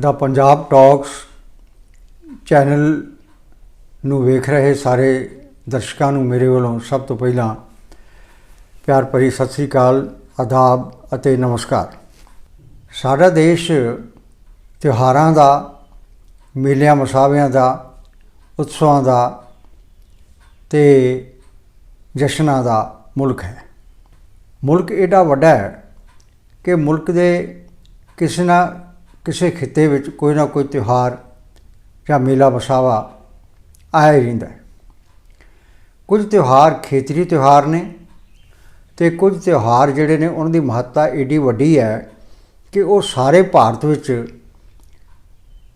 ਦਾ Punjab talks channel ਨੂੰ ਵੇਖ ਰਹੇ ਸਾਰੇ ਦਰਸ਼ਕਾਂ ਨੂੰ ਮੇਰੇ ਵੱਲੋਂ ਸਭ ਤੋਂ ਪਹਿਲਾਂ ਪਿਆਰ ਭਰੀ ਸਤਿ ਸ੍ਰੀ ਅਕਾਲ, ਆਦਾਬ ਅਤੇ ਨਮਸਕਾਰ। ਸਾਡਾ ਦੇਸ਼ ਤਿਉਹਾਰਾਂ ਦਾ, ਮੇਲਿਆਂ ਮਸਾਵਿਆਂ ਦਾ, ਉਤਸਵਾਂ ਦਾ ਤੇ ਜਸ਼ਨਾਂ ਦਾ ਮੁਲਕ ਹੈ। ਮੁਲਕ ਏਡਾ ਵੱਡਾ ਹੈ ਕਿ ਮੁਲਕ ਦੇ ਕਿਸੇ ਨਾ ਕਿਸੇ ਖਿੱਤੇ ਵਿੱਚ ਕੋਈ ਨਾ ਕੋਈ ਤਿਉਹਾਰ ਜਾਂ ਮੇਲਾ ਮਸਾਵਾ ਆਇਆ ਹੀ ਰਹਿੰਦਾ ਹੈ। ਕੁਝ ਤਿਉਹਾਰ ਖੇਤਰੀ ਤਿਉਹਾਰ ਨੇ ਤੇ ਕੁਝ ਤਿਉਹਾਰ ਜਿਹੜੇ ਨੇ ਉਹਨਾਂ ਦੀ ਮਹੱਤਤਾ ਏਡੀ ਵੱਡੀ ਹੈ ਕਿ ਉਹ ਸਾਰੇ ਭਾਰਤ ਵਿੱਚ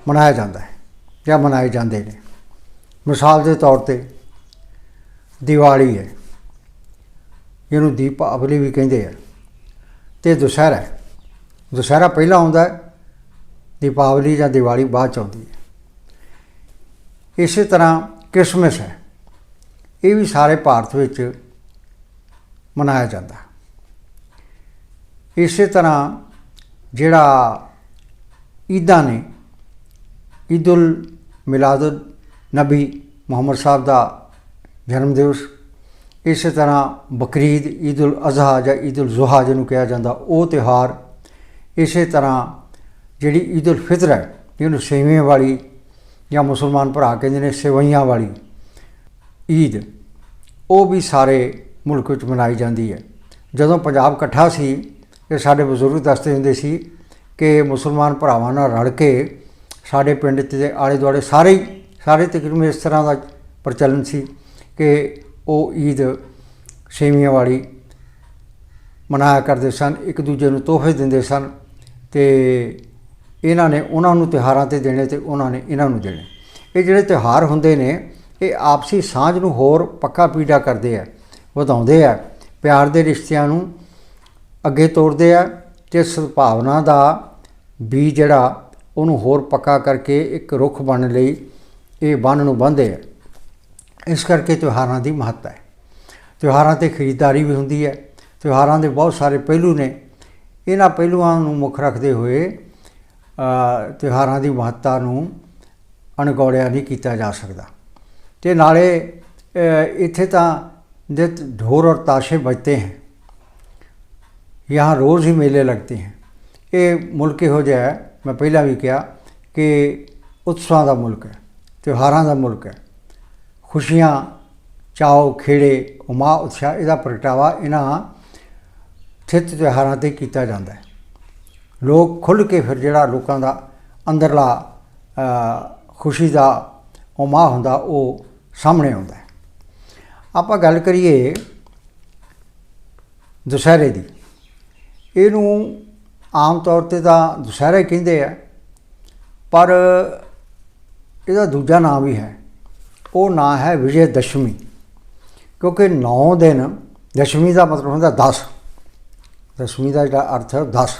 ਮਨਾਇਆ ਜਾਂਦਾ ਹੈ ਜਾਂ ਮਨਾਏ ਜਾਂਦੇ ਨੇ। ਮਿਸਾਲ ਦੇ ਤੌਰ ਤੇ ਦੀਵਾਲੀ ਹੈ ਇਹਨੂੰ ਦੀਪਾਵਲੀ ਵੀ ਕਹਿੰਦੇ ਆ ਤੇ ਦੁਸਹਿਰਾ ਦੁਸਹਿਰਾ ਪਹਿਲਾਂ ਆਉਂਦਾ ਹੈ ਦੀਪਾਵਲੀ ਜਾਂ ਦੀਵਾਲੀ ਬਾਅਦ ਚ ਆਉਂਦੀ ਹੈ ਇਸੇ ਤਰ੍ਹਾਂ ਕ੍ਰਿਸਮਸ ਹੈ ਇਹ ਵੀ ਸਾਰੇ ਭਾਰਤ ਵਿੱਚ ਮਨਾਇਆ ਜਾਂਦਾ ਹੈ। ਇਸੇ ਤਰ੍ਹਾਂ ਜਿਹੜਾ ਈਦਾਂ ਨੇ ਈਦੁਲ ਮਿਲਾਦੁਲ ਨਬੀ ਮੁਹੰਮਦ ਸਾਹਿਬ ਦਾ ਜਨਮ ਦਿਵਸ, ਇਸੇ ਤਰ੍ਹਾਂ ਬਕਰੀਦ ਈਦੁਲ ਅਜ਼ਹਾ ਜਾਂ ਈਦੁਲ ਜ਼ੁਹਾ ਜਿਹਨੂੰ ਕਿਹਾ ਜਾਂਦਾ, ਉਹ ਤਿਉਹਾਰ ਇਸੇ ਤਰ੍ਹਾਂ ਜਿਹੜੀ ਈਦੁਲ ਫਿਤਰ ਹੈ ਜਿਹਨੂੰ ਸੇਵੀਆਂ ਵਾਲੀ ਜਾਂ ਮੁਸਲਮਾਨ ਭਰਾ ਕਹਿੰਦੇ ਨੇ ਸੇਵਈਆਂ ਵਾਲੀ ਈਦ, ਉਹ ਵੀ ਸਾਰੇ ਮੁਲਕ ਵਿੱਚ ਮਨਾਈ ਜਾਂਦੀ ਹੈ। ਜਦੋਂ ਪੰਜਾਬ ਇਕੱਠਾ ਸੀ, ਇਹ ਸਾਡੇ ਬਜ਼ੁਰਗ ਦੱਸਦੇ ਹੁੰਦੇ ਸੀ ਕਿ ਮੁਸਲਮਾਨ ਭਰਾਵਾਂ ਨਾਲ ਰਲ ਕੇ ਸਾਡੇ ਪਿੰਡ ਤੇ ਆਲੇ ਦੁਆਲੇ ਸਾਰੇ ਹੀ, ਸਾਰੇ ਤਕਰੀਬਨ ਇਸ ਤਰ੍ਹਾਂ ਦਾ ਪ੍ਰਚਲਨ ਸੀ ਕਿ ਉਹ ਈਦ ਸੇਵੀਆਂ ਵਾਲੀ ਮਨਾਇਆ ਕਰਦੇ ਸਨ, ਇੱਕ ਦੂਜੇ ਨੂੰ ਤੋਹਫੇ ਦਿੰਦੇ ਸਨ ਤੇ ਇਹਨਾਂ ਨੇ ਉਹਨਾਂ ਨੂੰ ਤਿਉਹਾਰਾਂ ਤੇ ਦੇਣੇ ਤੇ ਉਹਨਾਂ ਨੇ ਇਹਨਾਂ ਨੂੰ ਦੇਣੇ। ਇਹ ਜਿਹੜੇ ਤਿਉਹਾਰ ਹੁੰਦੇ ਨੇ, ਇਹ ਆਪਸੀ ਸਾਂਝ ਨੂੰ ਹੋਰ ਪੱਕਾ ਪੀੜਾ ਕਰਦੇ ਆ, ਵਧਾਉਂਦੇ ਆ, ਪਿਆਰ ਦੇ ਰਿਸ਼ਤਿਆਂ ਨੂੰ ਅੱਗੇ ਤੋਰਦੇ ਆ ਤੇ ਸਦਭਾਵਨਾ ਦਾ ਵੀ ਜਿਹੜਾ, ਉਹਨੂੰ ਹੋਰ ਪੱਕਾ ਕਰਕੇ ਇੱਕ ਰੁੱਖ ਬਣਨ ਲਈ ਇਹ ਬੰਨ ਨੂੰ ਬੰਨ੍ਹਦੇ ਆ। ਇਸ ਕਰਕੇ ਤਿਉਹਾਰਾਂ ਦੀ ਮਹੱਤਤਾ ਹੈ। ਤਿਉਹਾਰਾਂ ਤੇ ਖਰੀਦਦਾਰੀ ਵੀ ਹੁੰਦੀ ਹੈ। ਤਿਉਹਾਰਾਂ ਦੇ ਬਹੁਤ ਸਾਰੇ ਪਹਿਲੂ ਨੇ। ਇਹਨਾਂ ਪਹਿਲੂਆਂ ਨੂੰ ਮੁੱਖ ਰੱਖਦੇ ਹੋਏ ਤਿਹਾਰਾਂ ਦੀ ਮਹੱਤਤਾ ਨੂੰ ਅਣਗੌੜਿਆ ਨਹੀਂ ਕੀਤਾ ਜਾ ਸਕਦਾ। ਤੇ ਨਾਲੇ ਇੱਥੇ ਤਾਂ ਦਿੱਤ ढोर और ताशे बजते हैं यहाँ रोज़ ही मेले लगते हैं ये मुल्क हो जाए ਮੈਂ ਪਹਿਲਾਂ ਵੀ ਕਿਹਾ ਕਿ ਉਤਸਵਾਂ ਦਾ ਮੁਲਕ ਹੈ त्योहारों ਦਾ ਮੁਲਕ ਹੈ। ਖੁਸ਼ੀਆਂ, ਚਾਓ, ਖੇੜੇ, ਉਮਾ, ਉਤਸ਼ਾਹ, ਇਹਦਾ ਪ੍ਰਗਟਾਵਾ ਇਹਨਾਂ ਥਿਤ ਤਿਉਹਾਰਾਂ ਤੇ ਕੀਤਾ ਜਾਂਦਾ ਹੈ। ਲੋਕ ਖੁੱਲ੍ਹ ਕੇ ਫਿਰ ਜਿਹੜਾ ਲੋਕਾਂ ਦਾ ਅੰਦਰਲਾ ਖੁਸ਼ੀ ਦਾ ਉਮਾ ਹੁੰਦਾ, ਉਹ ਸਾਹਮਣੇ ਆਉਂਦਾ ਆਪਾਂ ਗੱਲ ਕਰੀਏ ਦੁਸਹਿਰੇ ਦੀ। ਇਹਨੂੰ ਆਮ ਤੌਰ ਤੇ ਤਾਂ ਦੁਸਹਿਰਾ ਕਹਿੰਦੇ ਆ, ਪਰ ਇਹਦਾ ਦੂਜਾ ਨਾਮ ਵੀ ਹੈ। ਉਹ ਨਾਂ ਹੈ ਵਿਜੇ ਦਸ਼ਮੀ, ਕਿਉਂਕਿ 9 ਦਿਨ ਦਸ਼ਮੀ ਦਾ ਮਤਲਬ ਹੁੰਦਾ 10 ਦਸ਼ਮੀ ਦਾ ਜਿਹੜਾ ਅਰਥ ਹੈ 10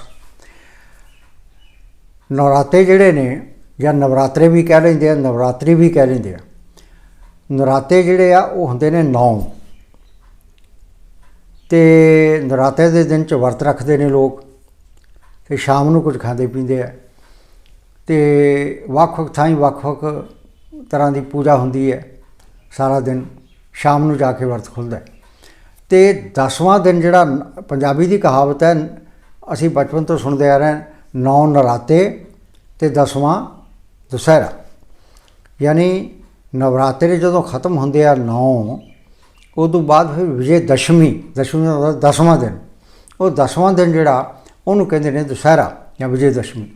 ਨਵਰਾਤੇ ਜਿਹੜੇ ਨੇ ਜਾਂ ਨਵਰਾਤਰੇ ਵੀ ਕਹਿ ਲੈਂਦੇ ਆ ਨਵਰਾਤਰੀ ਵੀ ਕਹਿ ਲੈਂਦੇ ਆ। ਨਰਾਤੇ ਜਿਹੜੇ ਆ ਉਹ ਹੁੰਦੇ ਨੇ 9 ਤੇ ਨਰਾਤੇ ਦੇ ਦਿਨ ਚ ਵਰਤ ਰੱਖਦੇ ਨੇ ਲੋਕ। ਤੇ ਸ਼ਾਮ ਨੂੰ ਕੁਝ ਖਾਂਦੇ ਪੀਂਦੇ ਆ। ਤੇ ਵੱਖ-ਵੱਖ ਥਾਈਂ ਵੱਖ-ਵੱਖ ਤਰ੍ਹਾਂ ਦੀ ਪੂਜਾ ਹੁੰਦੀ ਹੈ ਸਾਰਾ ਦਿਨ। ਸ਼ਾਮ ਨੂੰ ਜਾ ਕੇ ਵਰਤ ਖੁੱਲਦਾ ਹੈ। ਤੇ 10ਵਾਂ ਦਿਨ ਜਿਹੜਾ ਪੰਜਾਬੀ ਦੀ ਕਹਾਵਤ ਹੈ ਅਸੀਂ ਬਚਪਨ ਤੋਂ ਸੁਣਦੇ ਆ ਰਹੇ ਹਾਂ, ਨੌ ਨਰਾਤੇ ਤੇ 10ਵਾਂ ਦੁਸਹਿਰਾ। ਯਾਨੀ ਨਵਰਾਤਰੇ ਜਦੋਂ ਖਤਮ ਹੁੰਦੇ ਆ ਨੌ 9 ਤੋਂ ਬਾਅਦ ਫਿਰ ਵਿਜੇ ਦਸ਼ਮੀ ਦਸ਼ਮੀ ਦਾ ਮਤਲਬ 10ਵਾਂ ਦਿਨ। ਉਹ 10ਵਾਂ ਦਿਨ ਜਿਹੜਾ, ਉਹਨੂੰ ਕਹਿੰਦੇ ਨੇ ਦੁਸਹਿਰਾ ਜਾਂ ਵਿਜੇ ਦਸ਼ਮੀ।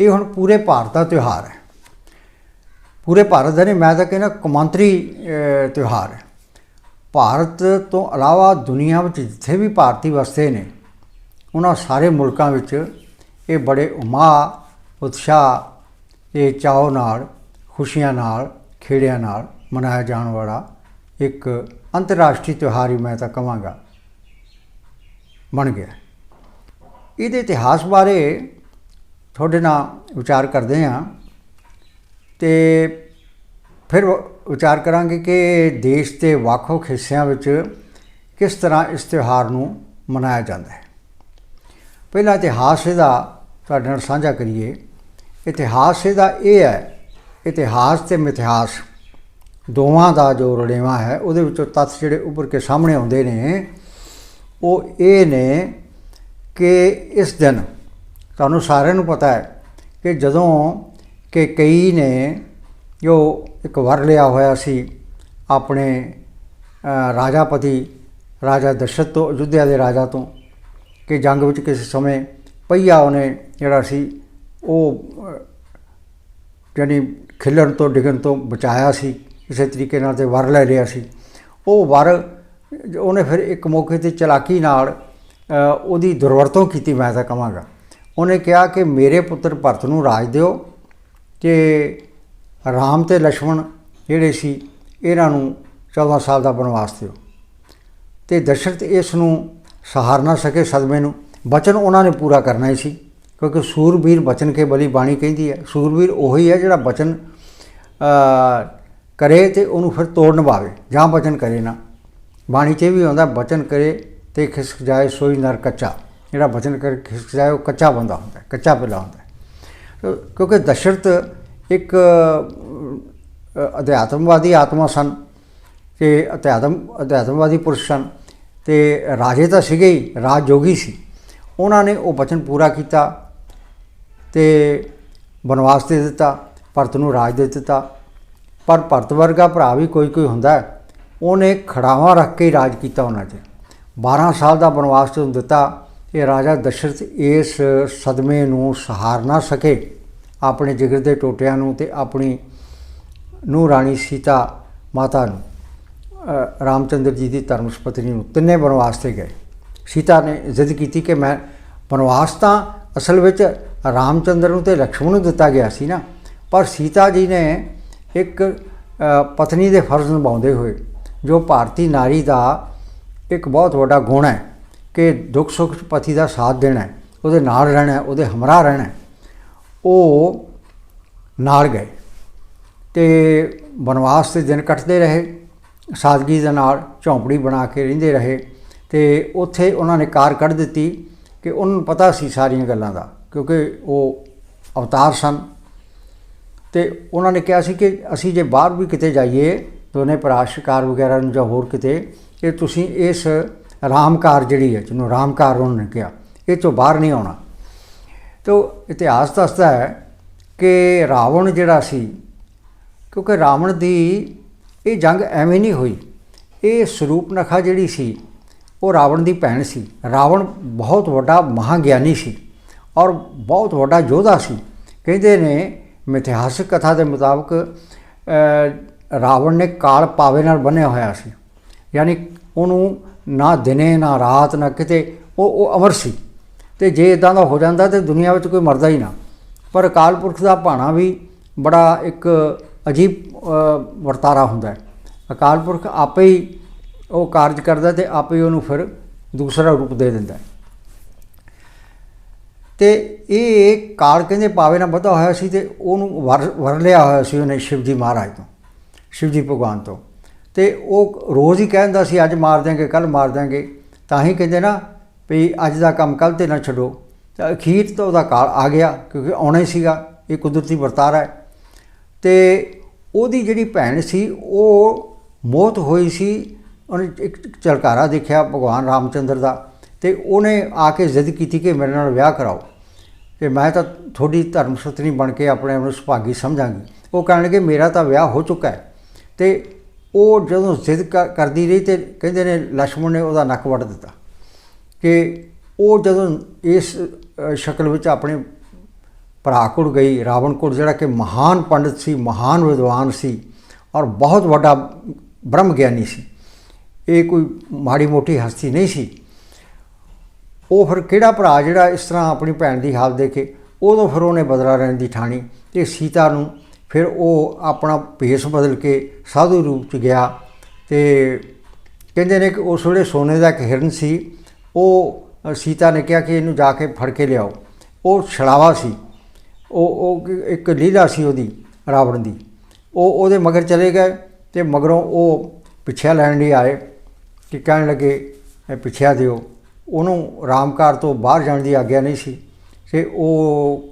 ਇਹ ਹੁਣ ਪੂਰੇ ਭਾਰਤ ਦਾ ਤਿਉਹਾਰ ਹੈ। ਪੂਰੇ ਭਾਰਤ ਦਾ ਨਹੀਂ, ਮੈਂ ਤਾਂ ਕਹਿੰਦਾ ਕੌਮਾਂਤਰੀ ਤਿਉਹਾਰ ਹੈ। ਭਾਰਤ ਤੋਂ ਇਲਾਵਾ ਦੁਨੀਆ ਵਿੱਚ ਜਿੱਥੇ ਵੀ ਭਾਰਤੀ ਵਸਦੇ ਨੇ ਉਹਨਾਂ ਸਾਰੇ ਮੁਲਕਾਂ ਵਿੱਚ ਇਹ ਬੜੇ ਉਮਾ ਉਤਸ਼ਾਹ, ਇਹ ਚਾਅ ਨਾਲ, ਖੁਸ਼ੀਆਂ ਨਾਲ, ਖੇੜਿਆਂ ਨਾਲ ਮਨਾਇਆ ਜਾਣ ਵਾਲਾ ਇੱਕ ਅੰਤਰਰਾਸ਼ਟਰੀ ਤਿਉਹਾਰ ਹੀ ਮੈਂ ਤਾਂ ਕਹਾਂਗਾ ਬਣ ਗਿਆ। ਇਹਦੇ ਇਤਿਹਾਸ ਬਾਰੇ ਤੁਹਾਡੇ ਨਾਲ ਵਿਚਾਰ ਕਰਦੇ ਹਾਂ ਤੇ ਫਿਰ ਵਿਚਾਰ ਕਰਾਂਗੇ ਕਿ ਦੇਸ਼ ਦੇ ਵੱਖ-ਵੱਖ ਹਿੱਸਿਆਂ ਵਿੱਚ ਕਿਸ ਤਰ੍ਹਾਂ ਇਸ ਤਿਉਹਾਰ ਨੂੰ ਮਨਾਇਆ ਜਾਂਦਾ ਹੈ। ਪਹਿਲਾ ਇਤਿਹਾਸ ਇਹਦਾ ਤੁਹਾਡੇ ਨਾਲ ਸਾਂਝਾ ਕਰੀਏ। ਇਤਿਹਾਸ ਇਹਦਾ ਇਹ ਹੈ, ਇਤਿਹਾਸ ਤੇ ਮਿਥਿਹਾਸ। ਦੋਵਾਂ ਦਾ ਜੋ ਰੜੇਵਾ ਹੈ, ਉਹਦੇ ਵਿੱਚੋਂ ਤੱਥ ਜਿਹੜੇ ਉੱਭਰ ਕੇ ਸਾਹਮਣੇ ਆਉਂਦੇ ਨੇ, ਉਹ ਇਹ ਨੇ ਕਿ ਇਸ ਦਿਨ ਤੁਹਾਨੂੰ ਸਾਰਿਆਂ ਨੂੰ ਪਤਾ ਹੈ ਕਿ ਜਦੋਂ ਕਿ ਕਈ ਨੇ ਜੋ ਇੱਕ ਵਰ ਲਿਆ ਹੋਇਆ ਸੀ ਆਪਣੇ ਰਾਜਾਪਤੀ, ਰਾਜਾ ਦਸ਼ਰਥ ਤੋਂ, ਅਯੁੱਧਿਆ ਦੇ ਰਾਜਾ ਤੋਂ ਕਿ ਜੰਗ ਵਿੱਚ ਕਿਸੇ ਸਮੇਂ ਪਈਆ ਉਹਨੇ ਜਿਹੜਾ ਸੀ, ਉਹ ਜਿਹੜੀ ਖਿਲਣ ਤੋਂ, ਡਿਗਣ ਤੋਂ ਬਚਾਇਆ ਸੀ, ਇਸੇ ਤਰੀਕੇ ਨਾਲ ਤੇ ਵਰ ਲੈ ਲਿਆ ਸੀ। ਉਹ ਵਰ, ਉਹਨੇ ਫਿਰ ਇੱਕ ਮੌਕੇ ਤੇ ਚਲਾਕੀ ਨਾਲ ਉਹਦੀ ਦੁਰਵਰਤੋਂ ਕੀਤੀ, ਮੈਂ ਤਾਂ ਕਹਾਂਗਾ। ਉਹਨੇ ਕਿਹਾ ਕਿ ਮੇਰੇ ਪੁੱਤਰ ਭਰਤ ਨੂੰ ਰਾਜ ਦਿਓ ਕਿ ਰਾਮ ਤੇ ਲక్ష్మణ ਜਿਹੜੇ ਸੀ, ਇਹਨਾਂ ਨੂੰ 14 ਸਾਲ ਦਾ ਬਨਵਾਸ ਦਿਓ। ਤੇ ਦਸ਼ਰਤ ਇਸ ਨੂੰ ਸਹਾਰ ਨਾ ਸਕੇ ਸਦਮੇ ਨੂੰ। ਬਚਨ ਉਹਨਾਂ ਨੇ ਪੂਰਾ ਕਰਨਾ ਹੀ ਸੀ, ਕਿਉਂਕਿ ਸੂਰਬੀਰ ਬਚਨ ਕੇ ਬਲੀ ਬਾਣੀ ਕਹਿੰਦੀ ਹੈ। ਸੂਰਬੀਰ ਉਹੀ ਹੈ ਜਿਹੜਾ ਬਚਨ ਕਰੇ ਤੇ ਉਹਨੂੰ ਫਿਰ ਤੋੜ ਨਿਭਾਵੇ, ਜਾਂ ਬਚਨ ਕਰੇ ਨਾ। ਬਾਣੀ 'ਚ ਇਹ ਵੀ ਆਉਂਦਾ, ਬਚਨ ਕਰੇ ਤੇ ਖਿਸਕ ਜਾਏ ਸੋਈ ਨਰ ਕੱਚਾ। ਜਿਹੜਾ ਬਚਨ ਕਰ, ਖਿਸਕ ਜਾਏ, ਉਹ ਕੱਚਾ ਬੰਦਾ ਹੁੰਦਾ ਕੱਚਾ ਪਿਲਾ ਹੁੰਦਾ ਕਿਉਂਕਿ ਦਸ਼ਰਥ ਇੱਕ ਅਧਿਆਤਮਵਾਦੀ ਆਤਮਾ ਸਨ ਤੇ ਅਧਿਆਤਮ, ਅਧਿਆਤਮਵਾਦੀ ਪੁਰਸ਼ ਸਨ। ਤੇ ਰਾਜੇ ਤਾਂ ਸੀਗੇ ਹੀ ਰਾਜ ਜੋਗੀ ਸੀ। ਉਹਨਾਂ ਨੇ ਉਹ ਬਚਨ ਪੂਰਾ ਕੀਤਾ ਤੇ ਬਨਵਾਸ ਦੇ ਦਿੱਤਾ, ਭਰਤ ਨੂੰ ਰਾਜ ਦੇ ਦਿੱਤਾ। ਪਰ ਭਰਤ ਵਰਗਾ ਭਰਾ ਵੀ ਕੋਈ ਕੋਈ ਹੁੰਦਾ ਉਹਨੇ ਖੜਾਵਾਂ ਰੱਖ ਕੇ ਹੀ ਰਾਜ ਕੀਤਾ ਉਹਨਾਂ 'ਚ। 12 ਸਾਲ ਦਾ ਬਨਵਾਸ ਜਦੋਂ ਦਿੱਤਾ, ਇਹ ਰਾਜਾ ਦਸ਼ਰਥ ਇਸ ਸਦਮੇ ਨੂੰ ਸਹਾਰ ਨਾ ਸਕੇ। ਆਪਣੇ ਜਿਗਰ ਦੇ ਟੋਟਿਆਂ ਨੂੰ ਤੇ ਆਪਣੀ ਨੂੰ ਰਾਣੀ ਸੀਤਾ ਮਾਤਾ ਨੂੰ। ਰਾਮਚੰਦਰ ਜੀ ਦੀ ਧਰਮ ਪਤਨੀ ਨੂੰ ਤਿੰਨੇ ਬਨਵਾਸ ਤੇ ਗਏ। ਸੀਤਾ ਨੇ ਜ਼ਿੱਦ ਕੀਤੀ ਕਿ ਮੈਂ ਬਨਵਾਸ ਤਾਂ ਅਸਲ ਵਿੱਚ ਰਾਮਚੰਦਰ ਨੂੰ ਤੇ ਲਕਸ਼ਮਣ ਨੂੰ ਦਿੱਤਾ ਗਿਆ ਸੀ ਨਾ, ਪਰ ਸੀਤਾ ਜੀ ਨੇ ਇੱਕ ਪਤਨੀ ਦੇ ਫਰਜ਼ ਨਿਭਾਉਂਦੇ ਹੋਏ, ਜੋ ਭਾਰਤੀ ਨਾਰੀ ਦਾ ਇੱਕ ਬਹੁਤ ਵੱਡਾ ਗੁਣ ਹੈ ਕਿ ਦੁੱਖ ਸੁੱਖ 'ਚ ਪਤੀ ਦਾ ਸਾਥ ਦੇਣਾ ਹੈ, ਉਹਦੇ ਨਾਲ ਰਹਿਣਾ ਹੈ, ਉਹਦੇ ਹਮਰਾਹ ਰਹਿਣਾ ਹੈ, ਉਹ ਨਾਲ ਗਏ। ਤੇ ਬਨਵਾਸ ਦੇ ਦਿਨ ਕੱਟਦੇ ਰਹੇ। ਸਾਦਗੀ ਦੇ ਨਾਲ ਝੌਂਪੜੀ ਬਣਾ ਕੇ ਰਹਿੰਦੇ ਰਹੇ ਤੇ ਉੱਥੇ ਉਹਨਾਂ ਨੇ ਕਾਰ ਕੱਢ ਦਿੱਤੀ ਕਿ ਉਹਨਾਂ ਨੂੰ ਪਤਾ ਸੀ ਸਾਰੀਆਂ ਗੱਲਾਂ ਦਾ, ਕਿਉਂਕਿ ਉਹ ਅਵਤਾਰ ਸਨ। ਤੇ ਉਹਨਾਂ ਨੇ ਕਿਹਾ ਸੀ ਕਿ ਅਸੀਂ ਜੇ ਬਾਹਰ ਵੀ ਕਿਤੇ ਜਾਈਏ, ਦੋਨੇ ਭਰਾ ਸ਼ਿਕਾਰ ਵਗੈਰਾ ਨੂੰ ਜਾਂ ਹੋਰ ਕਿਤੇ, ਇਹ ਤੁਸੀਂ ਇਸ ਰਾਮਕਾਰ ਜਿਹੜੀ ਹੈ, ਜਿਹਨੂੰ ਰਾਮਕਾਰ ਉਹਨਾਂ ਨੇ ਕਿਹਾ, ਇਹ ਤੋਂ ਬਾਹਰ ਨਹੀਂ ਆਉਣਾ। ਤੋ ਇਤਿਹਾਸ ਦੱਸਦਾ ਹੈ ਕਿ ਰਾਵਣ ਜਿਹੜਾ ਸੀ, ਕਿਉਂਕਿ ਰਾਵਣ ਦੀ ਇਹ ਜੰਗ ਐਵੇਂ ਨਹੀਂ ਹੋਈ। ਇਹ ਸਰੂਪਨਖਾ ਜਿਹੜੀ ਸੀ, ਉਹ ਰਾਵਣ ਦੀ ਭੈਣ ਸੀ। ਰਾਵਣ ਬਹੁਤ ਵੱਡਾ ਮਹਾਗਿਆਨੀ ਸੀ ਔਰ ਬਹੁਤ ਵੱਡਾ ਯੋਧਾ ਸੀ। ਕਹਿੰਦੇ ਨੇ ਮਿਥਿਹਾਸਿਕ ਕਥਾ ਦੇ ਮੁਤਾਬਕ ਰਾਵਣ ਨੇ ਕਾਲ ਪਾਵੇ ਨਾਲ ਬੰਨਿਆ ਹੋਇਆ ਸੀ। ਯਾਨੀ ਉਹਨੂੰ ਨਾ ਦਿਨੇ, ਨਾ ਰਾਤ, ਨਾ ਕਿਤੇ, ਉਹ ਉਹ ਅਮਰ ਸੀ। ਤੇ ਜੇ ਇਦਾਂ ਦਾ ਹੋ ਜਾਂਦਾ ਤੇ ਦੁਨੀਆ ਵਿੱਚ ਕੋਈ ਮਰਦਾ ਹੀ ਨਾ। ਪਰ ਅਕਾਲ ਪੁਰਖ ਦਾ ਭਾਣਾ ਵੀ ਬੜਾ ਇੱਕ ਅਜੀਬ ਵਰਤਾਰਾ ਹੁੰਦਾ ਹੈ। ਅਕਾਲ ਪੁਰਖ ਆਪੇ ਹੀ ਉਹ ਕਾਰਜ ਕਰਦਾ ਤੇ ਆਪੇ ਹੀ ਉਹਨੂੰ ਫਿਰ ਦੂਸਰਾ ਰੂਪ ਦੇ ਦਿੰਦਾ ਹੈ। ਤੇ ਇਹ ਕਾਲ ਕਹਿੰਦੇ ਪਾਵੇ ਨਾਲ ਵਧਾ ਹੋਇਆ ਸੀ ਤੇ ਉਹਨੂੰ ਵਰ ਵਰ ਲਿਆ ਹੋਇਆ ਸੀ ਉਹਨੇ ਸ਼ਿਵਜੀ ਮਹਾਰਾਜ ਤੋਂ, ਸ਼ਿਵਜੀ ਭਗਵਾਨ ਤੋਂ। ਤੇ ਉਹ ਰੋਜ਼ ਹੀ ਕਹਿੰਦਾ ਸੀ, ਅੱਜ ਮਾਰ ਦਿਆਂਗੇ ਕੱਲ ਮਾਰ ਦਿਆਂਗੇ। ਤਾਂ ਹੀ ਕਹਿੰਦੇ ਨਾ ਵੀ ਅੱਜ ਦਾ ਕੰਮ ਕੱਲ ਤੇ ਨਾ ਛੱਡੋ। ਤਾਂ ਅਖੀਰ ਤੋਂ ਉਹਦਾ ਕਾਲ ਆ ਗਿਆ, ਕਿਉਂਕਿ ਆਉਣਾ ਹੀ ਸੀਗਾ, ਇਹ ਕੁਦਰਤੀ ਵਰਤਾਰਾ ਹੈ। ਤੇ ਉਹਦੀ ਜਿਹੜੀ ਭੈਣ ਸੀ, ਉਹ ਮੌਤ ਹੋਈ ਸੀ। ਉਹਨੇ ਇੱਕ ਚਲਕਾਰਾ ਦੇਖਿਆ ਭਗਵਾਨ ਰਾਮਚੰਦਰ ਦਾ ਤੇ ਉਹਨੇ ਆ ਕੇ ਜ਼ਿੱਦ ਕੀਤੀ ਕਿ ਮੇਰੇ ਨਾਲ ਵਿਆਹ ਕਰਾਓ। ਕਿ ਮੈਂ ਤਾਂ ਤੁਹਾਡੀ ਧਰਮ ਸੁਤਨੀ ਬਣ ਕੇ ਆਪਣੇ ਆਪ ਨੂੰ ਸੁਭਾਗੀ ਸਮਝਾਂਗੀ। ਉਹ ਕਹਿਣ ਲੱਗੇ, ਮੇਰਾ ਤਾਂ ਵਿਆਹ ਹੋ ਚੁੱਕਾ ਹੈ। ਤੇ ਉਹ ਜਦੋਂ ਜ਼ਿੱਦ ਕਰਦੀ ਰਹੀ ਤੇ ਕਹਿੰਦੇ ਨੇ ਲక్ష్మణ ਨੇ ਉਹਦਾ ਨੱਕ ਵੱਢ ਦਿੱਤਾ। ਕਿ ਉਹ ਜਦੋਂ ਇਸ ਸ਼ਕਲ ਵਿੱਚ ਆਪਣੇ ਭਰਾ ਕੋਲ ਗਈ ਰਾਵਣ ਕੋਲ ਜਿਹੜਾ ਕਿ ਮਹਾਨ ਪੰਡਿਤ ਸੀ ਮਹਾਨ ਵਿਦਵਾਨ ਸੀ ਔਰ ਬਹੁਤ ਵੱਡਾ ਬ੍ਰਹਮ ਗਿਆਨੀ ਸੀ ਇਹ ਕੋਈ ਮਾੜੀ ਮੋਟੀ ਹਸਤੀ ਨਹੀਂ ਸੀ ਉਹ ਫਿਰ ਕਿਹੜਾ ਭਰਾ ਜਿਹੜਾ ਇਸ ਤਰ੍ਹਾਂ ਆਪਣੀ ਭੈਣ ਦੀ ਹਾਲਤ ਦੇਖੇ ਉਦੋਂ ਫਿਰ ਉਹਨੇ ਬਦਲਾ ਰਹਿਣ ਦੀ ਠਾਣੀ ਤੇ ਸੀਤਾ ਨੂੰ ਫਿਰ ਉਹ ਆਪਣਾ ਭੇਸ ਬਦਲ ਕੇ ਸਾਧੂ ਰੂਪ ਚ ਗਿਆ ਤੇ ਕਹਿੰਦੇ ਨੇ ਕਿ ਉਸ ਵੇਲੇ ਸੋਨੇ ਦਾ ਇੱਕ ਹਿਰਨ ਸੀ ਉਹ ਸੀਤਾ ਨੇ ਕਿਹਾ ਕਿ ਇਹਨੂੰ ਜਾ ਕੇ ਫੜ ਕੇ ਲਿਆਓ ਉਹ ਛੜਾਵਾ ਸੀ ਉਹ ਉਹ ਇੱਕ ਲੀਲਾ ਸੀ ਉਹਦੀ, ਰਾਵਣ ਦੀ। ਉਹ ਉਹਦੇ ਮਗਰ ਚਲੇ ਗਏ ਤੇ ਮਗਰੋਂ ਉਹ ਪਿੱਛੇ ਲੈਣ ਲਈ ਆਏ ਕਿ ਕਹਿਣ ਲੱਗੇ, ਇਹ ਪਿੱਛਿਆ ਦਿਓ। ਉਹਨੂੰ ਰਾਮਕਾਰ ਤੋਂ ਬਾਹਰ ਜਾਣ ਦੀ ਆਗਿਆ ਨਹੀਂ ਸੀ ਤੇ ਉਹ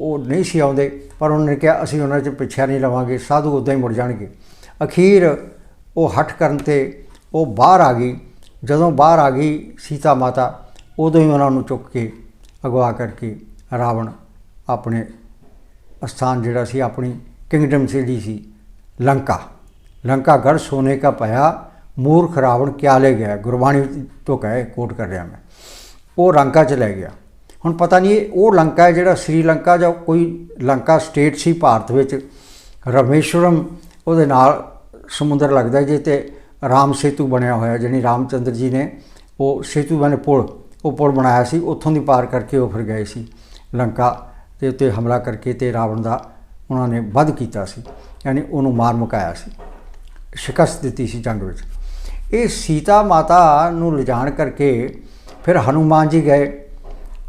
ਉਹ ਨਹੀਂ ਸੀ ਆਉਂਦੇ, ਪਰ ਉਹਨਾਂ ਨੇ ਕਿਹਾ, ਅਸੀਂ ਉਹਨਾਂ 'ਚ ਪਿੱਛਾ ਨਹੀਂ ਲਵਾਂਗੇ, ਸਾਧੂ ਉਦਾਂ ਹੀ ਮੁੜ ਜਾਣਗੇ। ਅਖੀਰ ਉਹ ਹਟ ਕਰਨ ਤੇ ਉਹ ਬਾਹਰ ਆ ਗਈ। ਜਦੋਂ ਬਾਹਰ ਆ ਗਈ ਸੀਤਾ ਮਾਤਾ, ਉਦੋਂ ਹੀ ਉਹਨਾਂ ਨੂੰ ਚੁੱਕ ਕੇ ਅਗਵਾ ਕਰਕੇ ਰਾਵਣ ਆਪਣੇ ਸਥਾਨ ਜਿਹੜਾ ਸੀ, ਆਪਣੀ ਕਿੰਗਡਮ ਜਿਹੜੀ ਸੀ, ਲੰਕਾ। ਲੰਕਾ ਗੜ ਸੋਨੇ ਕਾ ਭਇਆ ਮੂਰਖ ਰਾਵਣ ਕਿਆ ਲੈ ਗਿਆ? ਗੁਰਬਾਣੀ ਤੋਂ ਕਹੇ ਕੋਟ ਕਰ ਰਿਹਾ ਮੈਂ। ਉਹ ਲੰਕਾ ਚ ਲੈ ਗਿਆ। ਹੁਣ ਪਤਾ ਨਹੀਂ ਇਹ ਉਹ ਲੰਕਾ ਹੈ ਜਿਹੜਾ ਸ੍ਰੀਲੰਕਾ ਜਾਂ ਕੋਈ ਲੰਕਾ ਸਟੇਟ ਸੀ ਭਾਰਤ ਵਿੱਚ। ਰਮੇਸ਼ਵਰਮ ਉਹਦੇ ਨਾਲ ਸਮੁੰਦਰ ਲੱਗਦਾ ਜੇ ਤੇ ਰਾਮ ਸੇਤੂ ਬਣਿਆ ਹੋਇਆ ਜਿਹਨੀ ਰਾਮਚੰਦਰ ਜੀ ਨੇ ਉਹ ਸੇਤੂ ਬਣੇ ਪੁਲ, ਉਹ ਪੁਲ ਬਣਾਇਆ ਸੀ, ਉੱਥੋਂ ਦੀ ਪਾਰ ਕਰਕੇ ਉਹ ਫਿਰ ਗਏ ਸੀ ਲੰਕਾ। ਦੇ ਉੱਤੇ ਹਮਲਾ ਕਰਕੇ ਤੇ ਰਾਵਣ ਦਾ ਉਹਨਾਂ ਨੇ ਵੱਧ ਕੀਤਾ ਸੀ, ਯਾਨੀ ਉਹਨੂੰ ਮਾਰ ਮੁਕਾਇਆ ਸੀ। ਸ਼ਿਕਸਤ ਦਿੱਤੀ ਸੀ ਜੰਗ ਵਿੱਚ। ਇਹ ਸੀਤਾ ਮਾਤਾ ਨੂੰ ਲਿਜਾਣ ਕਰਕੇ ਫਿਰ ਹਨੂਮਾਨ ਜੀ ਗਏ।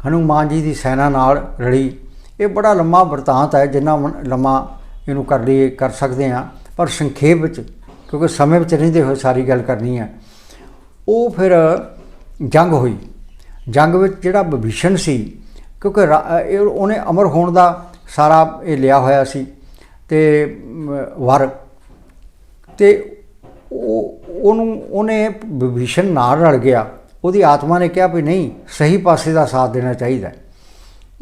ਹਨੂਮਾਨ ਜੀ ਦੀ ਸੈਨਾ ਨਾਲ ਰਲੀ। ਇਹ ਬੜਾ ਲੰਮਾ ਵਰਤਾਂਤ ਹੈ, ਜਿੰਨਾ ਲੰਮਾ ਇਹਨੂੰ ਕਰ ਲਈਏ, ਕਰ ਸਕਦੇ ਹਾਂ। ਪਰ ਸੰਖੇਪ ਵਿੱਚ, ਕਿਉਂਕਿ ਸਮੇਂ ਵਿੱਚ ਰਹਿੰਦੇ ਹੋਏ ਸਾਰੀ ਗੱਲ ਕਰਨੀ ਹੈ, ਉਹ ਫਿਰ ਜੰਗ ਹੋਈ। ਜੰਗ ਵਿੱਚ ਜਿਹੜਾ ਵਿਭੀਸ਼ਣ ਸੀ ਕਿਉਂਕਿ ਰਾ- ਇਹ ਉਹਨੇ ਅਮਰ ਹੋਣ ਦਾ ਸਾਰਾ ਇਹ ਲਿਆ ਹੋਇਆ ਸੀ ਤੇ ਮ, ਵਰ। ਤੇ ਉਹ ਉਹਨੂੰ ਉਹਨੇ ਵਿਭੀਸ਼ਣ ਨਾਲ ਰਲ ਗਿਆ। ਉਹਦੀ ਆਤਮਾ ਨੇ ਕਿਹਾ ਵੀ ਨਹੀਂ ਸਹੀ ਪਾਸੇ ਦਾ ਸਾਥ ਦੇਣਾ ਚਾਹੀਦਾ।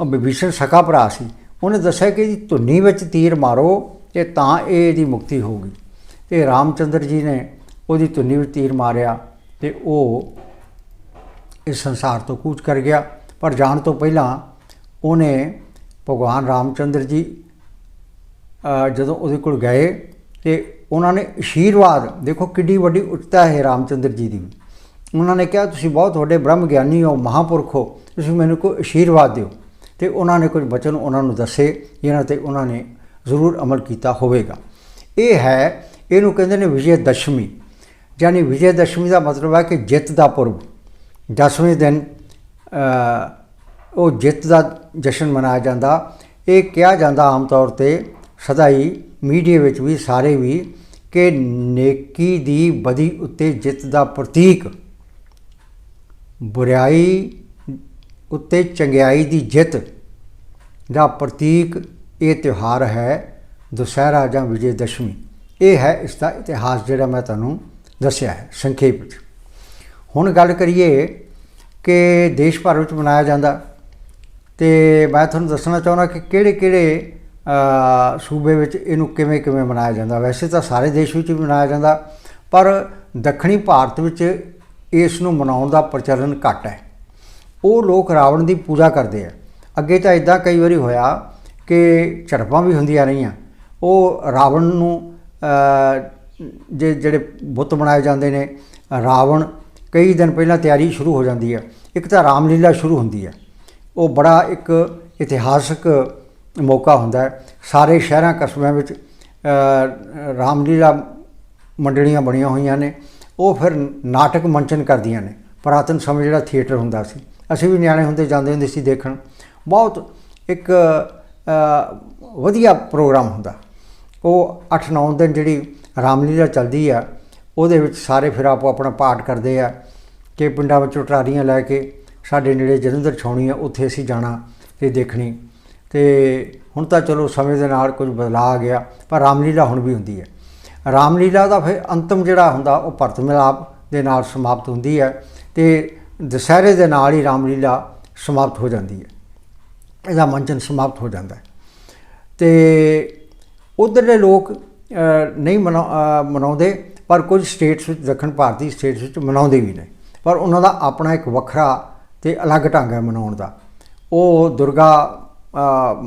ਉਹ ਵਿਭੀਸ਼ਣ ਸਕਾ ਭਰਾ ਸੀ। ਉਹਨੇ ਦੱਸਿਆ ਕਿ ਇਹਦੀ ਧੁੰਨੀ ਵਿੱਚ ਤੀਰ ਮਾਰੋ ਤੇ ਤਾਂ ਇਹ ਇਹਦੀ ਮੁਕਤੀ ਹੋਊਗੀ। ਤੇ ਰਾਮਚੰਦਰ ਜੀ ਨੇ ਉਹਦੀ ਧੁੰਨੀ ਵਿੱਚ ਤੀਰ ਮਾਰਿਆ ਤੇ ਉਹ ਇਸ ਸੰਸਾਰ ਤੋਂ ਕੂਚ ਕਰ ਗਿਆ। ਪਰ ਜਾਣ ਤੋਂ ਪਹਿਲਾਂ ਉਹਨੇ ਭਗਵਾਨ ਰਾਮਚੰਦਰ ਜੀ ਜਦੋਂ ਉਹਦੇ ਕੋਲ ਗਏ ਤੇ ਉਹਨਾਂ ਨੇ ਅਸ਼ੀਰਵਾਦ, ਦੇਖੋ ਕਿੱਡੀ ਵੱਡੀ ਉੱਚਤਾ ਹੈ ਰਾਮਚੰਦਰ ਜੀ ਦੀ। ਉਹਨਾਂ ਨੇ ਕਿਹਾ, ਤੁਸੀਂ ਬਹੁਤ ਵੱਡੇ ਬ੍ਰਹਮ ਗਿਆਨੀ ਹੋ, ਮਹਾਪੁਰਖ ਹੋ, ਤੁਸੀਂ ਮੈਨੂੰ ਕੋਈ ਅਸ਼ੀਰਵਾਦ ਦਿਓ। ਤੇ ਉਹਨਾਂ ਨੇ ਕੁਝ ਬਚਨ ਉਹਨਾਂ ਨੂੰ ਦੱਸੇ ਜਿਹਨਾਂ ਤੇ ਉਹਨਾਂ ਨੇ ਜ਼ਰੂਰ ਅਮਲ ਕੀਤਾ ਹੋਵੇਗਾ। ਇਹ ਹੈ, ਇਹਨੂੰ ਕਹਿੰਦੇ ਨੇ ਵਿਜੇ ਦਸ਼ਮੀ। ਯਾਨੀ ਵਿਜੇ ਦਸ਼ਮੀ ਦਾ ਮਤਲਬ ਹੈ ਕਿ ਜਿੱਤ ਦਾ ਪੁਰਬ। ਦਸਵੇਂ ਦਿਨ ਉਹ ਜਿੱਤ ਦਾ ਜਸ਼ਨ ਮਨਾਇਆ ਜਾਂਦਾ। ਇਹ ਕਿਹਾ ਜਾਂਦਾ ਆਮ ਤੌਰ ਤੇ ਸਦਾ ਹੀ ਮੀਡੀਆ ਵਿੱਚ ਵੀ, ਸਾਰੇ ਵੀ, ਕਿ ਨੇਕੀ ਦੀ ਬਦੀ ਉੱਤੇ ਜਿੱਤ ਦਾ ਪ੍ਰਤੀਕ, ਬੁਰਾਈ ਉੱਤੇ ਚੰਗਿਆਈ ਦੀ ਜਿੱਤ ਦਾ ਪ੍ਰਤੀਕ ਇਹ ਤਿਉਹਾਰ ਹੈ ਦੁਸਹਿਰਾ ਜਾਂ ਵਿਜੇ ਦਸ਼ਮੀ। ਇਹ ਹੈ ਇਸ ਦਾ ਇਤਿਹਾਸ ਜਿਹੜਾ ਮੈਂ ਤੁਹਾਨੂੰ ਦੱਸਿਆ ਹੈ ਸੰਖੇਪ ਵਿੱਚ। ਹੁਣ ਗੱਲ ਕਰੀਏ ਕਿ ਦੇਸ਼ ਭਰ ਵਿੱਚ ਮਨਾਇਆ ਜਾਂਦਾ। ਤੇ ਮੈਂ ਤੁਹਾਨੂੰ ਦੱਸਣਾ ਚਾਹੁੰਦਾ ਕਿ ਕਿਹੜੇ ਕਿਹੜੇ ਸੂਬੇ ਵਿੱਚ ਇਹਨੂੰ ਕਿਵੇਂ ਕਿਵੇਂ ਮਨਾਇਆ ਜਾਂਦਾ। ਵੈਸੇ ਤਾਂ ਸਾਰੇ ਦੇਸ਼ ਵਿੱਚ ਵੀ ਮਨਾਇਆ ਜਾਂਦਾ, ਪਰ ਦੱਖਣੀ ਭਾਰਤ ਵਿੱਚ ਇਸ ਨੂੰ ਮਨਾਉਣ ਦਾ ਪ੍ਰਚਲਨ ਘੱਟ ਹੈ। ਉਹ ਲੋਕ ਰਾਵਣ ਦੀ ਪੂਜਾ ਕਰਦੇ ਆ। ਅੱਗੇ ਤਾਂ ਇਦਾਂ ਕਈ ਵਾਰੀ ਹੋਇਆ ਕਿ ਝੜਪਾਂ ਵੀ ਹੁੰਦੀਆਂ ਰਹੀਆਂ। ਉਹ ਰਾਵਣ ਨੂੰ ਜੇ ਜਿਹੜੇ ਬੁੱਤ ਬਣਾਏ ਜਾਂਦੇ ਨੇ, ਰਾਵਣ ਕਈ ਦਿਨ ਪਹਿਲਾਂ ਤਿਆਰੀ ਸ਼ੁਰੂ ਹੋ ਜਾਂਦੀ ਹੈ। ਇੱਕ ਤਾਂ ਰਾਮਲੀਲਾ ਸ਼ੁਰੂ ਹੁੰਦੀ ਹੈ। ਉਹ ਬੜਾ ਇੱਕ ਇਤਿਹਾਸਕ ਮੌਕਾ ਹੁੰਦਾ ਹੈ। ਸਾਰੇ ਸ਼ਹਿਰਾਂ, ਕਸਬਿਆਂ ਵਿੱਚ ਰਾਮਲੀਲਾ ਮੰਡਲੀਆਂ ਬਣੀਆਂ ਹੋਈਆਂ ਨੇ। ਉਹ ਫਿਰ ਨਾਟਕ ਮੰਚਨ ਕਰਦੀਆਂ ਨੇ। ਪੁਰਾਤਨ ਸਮੇਂ ਜਿਹੜਾ ਥੀਏਟਰ ਹੁੰਦਾ ਸੀ। ਅਸੀਂ ਵੀ ਨਿਆਣੇ ਹੁੰਦੇ ਜਾਂਦੇ ਹੁੰਦੇ ਸੀ ਦੇਖਣ। ਬਹੁਤ ਇੱਕ ਵਧੀਆ ਪ੍ਰੋਗਰਾਮ ਹੁੰਦਾ। ਉਹ 8-9 ਦਿਨ ਜਿਹੜੀ ਰਾਮਲੀਲਾ ਚੱਲਦੀ ਆ ਉਹਦੇ ਵਿੱਚ ਸਾਰੇ ਫਿਰ ਆਪੋ ਆਪਣਾ ਪਾਠ ਕਰਦੇ ਆ ਕਿ ਪਿੰਡਾਂ ਵਿੱਚੋਂ ਟਰਾਲੀਆਂ ਲੈ ਕੇ ਸਾਡੇ ਨੇੜੇ ਜਲੰਧਰ ਛਾਉਣੀ ਆ, ਉੱਥੇ ਅਸੀਂ ਜਾਣਾ ਤੇ ਦੇਖਣੀ। ਤੇ ਹੁਣ ਤਾਂ ਚਲੋ ਸਮੇਂ ਦੇ ਨਾਲ ਕੁਝ ਬਦਲਾਅ ਆ ਗਿਆ, ਪਰ ਰਾਮਲੀਲਾ ਹੁਣ ਵੀ ਹੁੰਦੀ ਹੈ। ਰਾਮਲੀਲਾ ਦਾ ਫਿਰ ਅੰਤਮ ਜਿਹੜਾ ਹੁੰਦਾ, ਉਹ ਭਰਤ ਮਿਲਾਪ ਦੇ ਨਾਲ ਸਮਾਪਤ ਹੁੰਦੀ ਹੈ ਤੇ ਦੁਸਹਿਰੇ ਦੇ ਨਾਲ ਹੀ ਰਾਮਲੀਲਾ ਸਮਾਪਤ ਹੋ ਜਾਂਦੀ ਹੈ। ਇਹਦਾ ਮੰਚਨ ਸਮਾਪਤ ਹੋ ਜਾਂਦਾ ਹੈ। ਤੇ ਉਧਰਲੇ ਲੋਕ ਨਹੀਂ ਮਨਾ ਮਨਾਉਂਦੇ ਪਰ ਕੁਝ ਸਟੇਟਸ ਵਿੱਚ ਦੱਖਣ ਭਾਰਤੀ ਸਟੇਟਸ ਵਿੱਚ ਮਨਾਉਂਦੇ ਵੀ ਨੇ। ਪਰ ਉਹਨਾਂ ਦਾ ਆਪਣਾ ਇੱਕ ਵੱਖਰਾ ਤੇ ਅਲੱਗ ਢੰਗ ਹੈ ਮਨਾਉਣ ਦਾ। ਉਹ ਦੁਰਗਾ